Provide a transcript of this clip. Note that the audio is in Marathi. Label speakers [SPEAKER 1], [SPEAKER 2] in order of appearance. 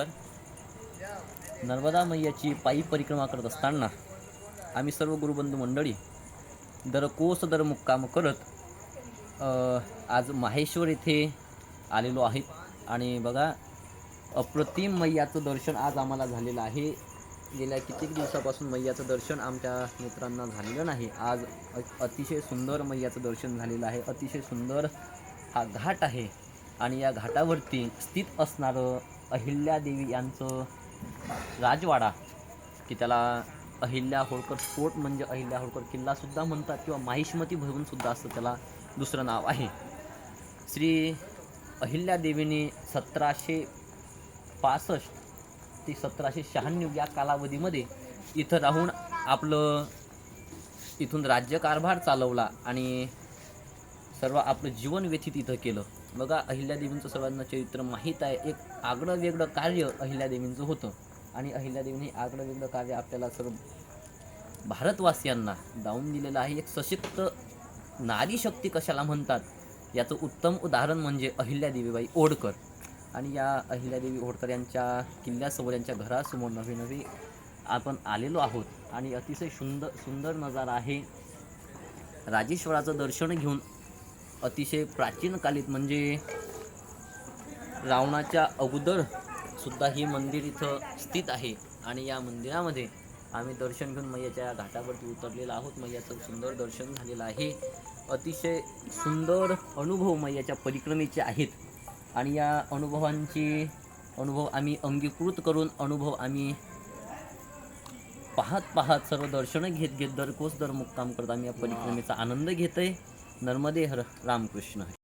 [SPEAKER 1] विठ्ठल नर्मदा मैयाची पायी परिक्रमा करत असताना आम्ही सर्व गुरुबंधू मंडळी दर कोस दर मुक्काम करत आज माहेश्वर येथे आलेलो आहेत. आणि बघा अप्रतिम मैयाचं दर्शन आज आम्हाला झालेलं आहे. गेल्या कित्येक दिवसापासून मैयाचं दर्शन आमच्या मित्रांना झालेलं नाही. आज अतिशय सुंदर मैयाचं दर्शन झालेलं आहे. अतिशय सुंदर हा घाट आहे. आणि या घाटावरती स्थित असणारं अहिल्यादेवी यांचं राजवाडा की त्याला अहिल्या होळकर फोर्ट म्हणजे अहिल्या होळकर किल्लासुद्धा म्हणतात किंवा माहिष्मती भवनसुद्धा असं त्याला. दुसरं नाव आहे. श्री अहिल्यादेवीने सतराशे पासष्ट ते सतराशे शहाण्णव या कालावधीमध्ये इथं राहून आपलं इथून राज्यकारभार चालवला आणि सर्व आपलं जीवन व्यथित इथं केलं. बघा अहिल्यादेवींचं सर्वांना चरित्र माहीत आहे. एक आगळं वेगळं कार्य अहिल्यादेवींचं होतं. आणि अहिल्यादेवीने आगळं वेगळं कार्य आपल्याला सर्व भारतवासियांना दावून दिलेलं आहे. एक सशक्त नारी शक्ती कशाला म्हणतात? याचं उत्तम उदाहरण म्हणजे अहिल्यादेवीबाई ओडकर आणि या अहिल्यादेवी होडकर यांच्या किल्ल्यासमोर यांच्या घरासमोर नवे नवे आपण आलेलो आहोत. आणि अतिशय सुंदर सुंदर नजारा आहे. राजेश्वराचं दर्शन घेऊन अतिशय प्राचीन कालीत म्हणजे रावणाच्या अगोदर सुद्धा हे मंदिर इथं स्थित आहे. आणि या मंदिरामध्ये आम्ही दर्शन घेऊन मैयाच्या या घाटावरती उतरलेलो आहोत. मैयाचं सुंदर दर्शन झालेलं आहे. अतिशय सुंदर अनुभव मैयाच्या परिक्रमेचे आहेत. आणि या अनुभवांची अनुभव आम्ही अंगीकृत करून अनुभव आम्ही पाहत पाहत सर्व दर्शनं घेत घेत दरकोस दर मुक्काम करत आम्ही या परिक्रमेचा आनंद घेतोय. नर्मदे हर रामकृष्ण